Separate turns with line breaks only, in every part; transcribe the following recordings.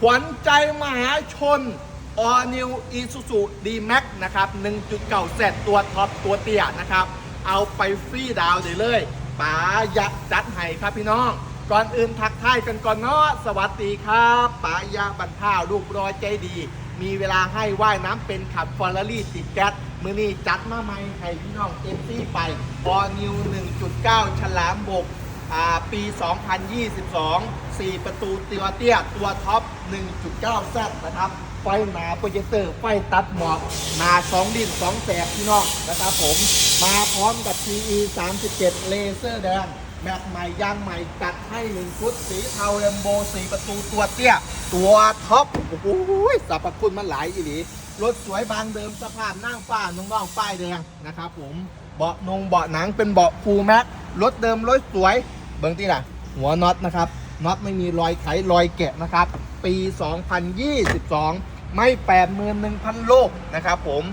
ขวัญใจมหาชน All New Isuzu D-Max นะครับ 1.9เซตตัวท็อปตัวเตี้ยนะครับ เอาไปฟรีดาวน์ได้เลยป๋ายักจัดให้ครับพี่น้อง ก่อนอื่นทักทายกันก่อนเนาะสวัสดีครับป๋ายาบรรท่าลูกรอยใจดี มีเวลาให้ว่ายน้ำเป็นขับฟอร์รารี่ติดแก๊สมือนี้จัดมาใหม่ให้พี่น้องเต็มที่ไป All New 1.9 ฉลามบก ปี 2022 4 ประตูตัวเตี้ยตัวท็อป 1.9 แซนะครับ ไฟหนาโปรเจคเตอร์ ไฟตัดหมอกหนา2ดิน 2 แสบพี่น้องนะครับผม มาพร้อมกับ PE 37 เลเซอร์แดง แม็กใหม่ยางใหม่จัดให้1ชุดสีเทาเรมโบ 4 ประตูตัวเตี้ย ตัวท็อป โอ้โหสรรพคุณมันหลายอีหลีรถสวยบางเดิมสภาพนั่งฟ้าน้องๆป้ายแดงนะครับผม เบาะนงเบาะหนังเป็นเบาะฟูลแม็กรถเดิมรถสวย เบิ้งที่ล่ะ หัวน็อตนะครับ น็อตไม่มีรอยไขรอยแกะนะครับ ปี 2022 ไม่81,000โลกนะครับผม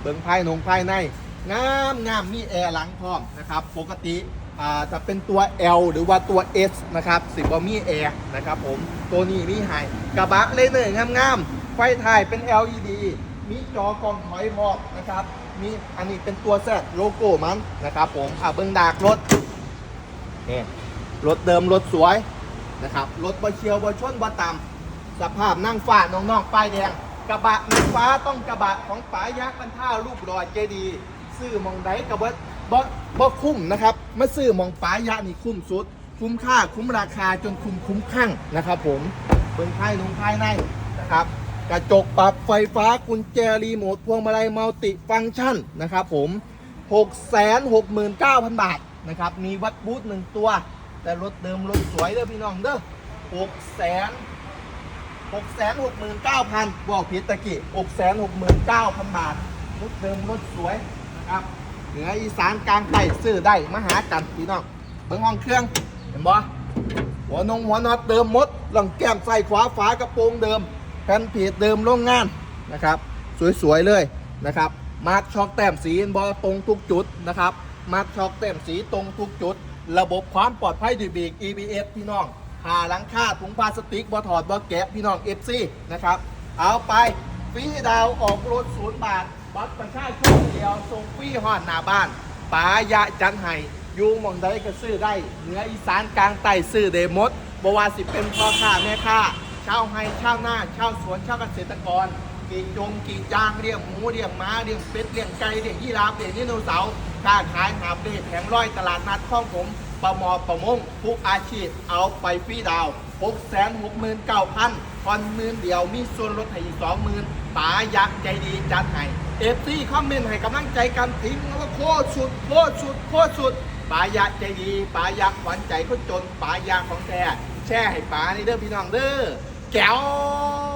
เบิ้งภายนงภายใน งามงามมีแอร์หลังพร้อมนะครับ ปกติอาจะเป็นตัว L หรือว่าตัว S นะครับสิบว่ามีแอร์นะครับผม ตัวนี้มีไฮกระบะเลเนอร์งามๆ ไฟถ่ายเป็น LED มีจอกองถอยพร้อมนะครับ มีอันนี้เป็นตัวแซดโลโก้มันนะครับผมอ่าเบิ้องดากรถ นี่รถเดิมรถสวยนะครับรถบะเชียวบะชนบะต่ำสภาพนั่งฟ้าน้องๆป้ายแดง กระบะนางฟ้าต้องกระบะของป๋ายักษ์บรรท่ารูปรอยเจดีย์ซื้อมองไดกับว่าบ่บ่คุ้มนะครับมาซื้อมองป๋ายักษ์นี่คุ้มสุด คุ้มค่าคุ้มราคาจนคุ้มคุ้มข้างนะครับ ผมเบิ้งภายนงภายในนะครับกระจกปรับไฟฟ้ากุญแจรีโมทพวงมาลัยมัลติฟังก์ชันนะครับผม 669,000 บาท นะครับ มีวัดบูธหนึ่งตัว แต่รถเดิมรถสวยเด้อพี่น้องเด้อ6แสน6 6 9 0 0 0บอกผิดตะกี้6 6 9 0 0 0บาท รถเดิมรถสวยนะครับ เหนืออีสานกลางใต้ซื้อได้มาหากันพี่น้องเบิ่งห้องเครื่องเห็นบ่หัวนงหัวน็อตเดิมมดหลังแก้มใส่ขวาฝากระโปรงเดิมแผ่นเพจเดิมโรงงานนะครับ สวยๆเลยนะครับ มาร์กช็อคแต้มสีบ่ตรงทุกจุดนะครับ มาร์กช็อคแต้มสีตรงทุกจุด ระบบความปลอดภัยดีบีก EBS พี่น้องหาหลังคาถุงพลาสติกบ่ถอดบ่แกะพี่น้อง FC นะครับ เอาไปฟรีดาวออกรถศูนย์บาท บัตรประชาชนเดียวส่งฟรีห่อนหน้าบ้านป๋ายะจันไห้อยู่มองใดก็ซื้อได้เหนืออีสานกลางใต้ซื้อเดมดบว่าสิเป็นพ่อค้าแม่ค้าชาวไฮชาวนาเช่าสวนเช่าเกษตรกรกีจงกรีดจางเลี้ยงหมูเลี้ยงม้าเลี้ยงเป็ดเลี้ยงไก่เลี้ยงยี่ราฟเลี้ยงนิโนเสาร์ค้าขายหาบเล่แผงร้อยตลาดนัดข้องผมประมอประมงทุกอาชีพเอาไปฟรีดาว6 6 9 0 0 0ผ่อนหมื่นเดียวมีส่วนลดให้อีก20,000ป๋ายักษ์ใจดีจัดให้เอฟซีคอมเมนต์ให้กำลังใจกันทิ้งแล้วก็โคตรสุดโคตรสุดโคตรสุดป๋ายักษ์ใจดีป๋ายักษ์ขวัญใจคนจนป๋ายักษ์ของแท้แช่ให้ป๋าในเด้อพี่น้องเด้อแก้ว